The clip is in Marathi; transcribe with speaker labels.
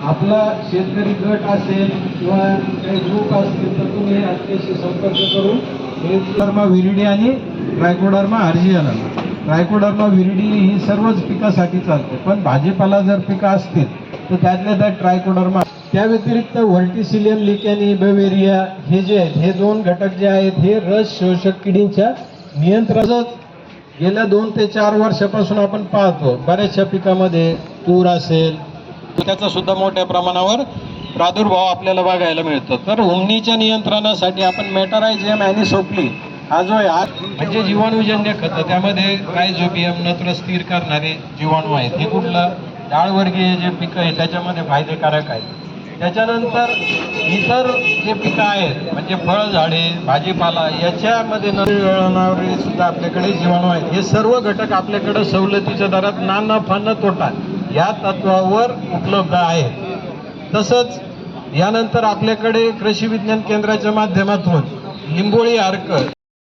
Speaker 1: आपला शेतकरी गट असेल किंवा काही ग्रुप असतील तर तुम्ही आमच्याशी संपर्क करून ट्रायकोडर्मा विरिडी आणि रायकोडर्मा अर्जियाना ट्रायकोडर्मा विरिडी ही सर्वच पिकासाठी चालते पण भाजीपाला जर पिकं असतील तर त्यातल्या त्यात ट्रायकोडर्मा त्या व्यतिरिक्त व्हर्टिसिलियम लिकॅनी बेवेरिया हे जे आहेत हे दोन घटक जे आहेत हे रस शोषक किडींच्या नियंत्रणाच गेल्या दोन ते चार वर्षापासून आपण पाहतो. बऱ्याचशा पिकामध्ये तूर असेल त्याचा सुद्धा मोठ्या प्रमाणावर प्रादुर्भाव आपल्याला बघायला मिळतो. तर उमनीच्या नियंत्रणासाठी आपण मेटारायझियम आणि सोपली हा जो आहे हा म्हणजे जीवाणूजन्य खतं त्यामध्ये रायझोबियम नत्र स्थिर करणारे जीवाणू आहेत हे कुठलं? डाळवर्गीय जे पिकं आहे त्याच्यामध्ये फायदेकारक आहे त्याच्यानंतर इतर जे पिकं आहेत म्हणजे फळझाडे भाजीपाला याच्यामध्ये न सुद्धा आपल्याकडे जीवाणू आहेत. हे सर्व घटक आपल्याकडे सवलतीच्या दरात ना नफा न तोटा. या तत्वावर उपलब्ध आहेत तसंच यानंतर आपल्याकडे कृषी विज्ञान केंद्राच्या माध्यमातून लिंबोळी आरकर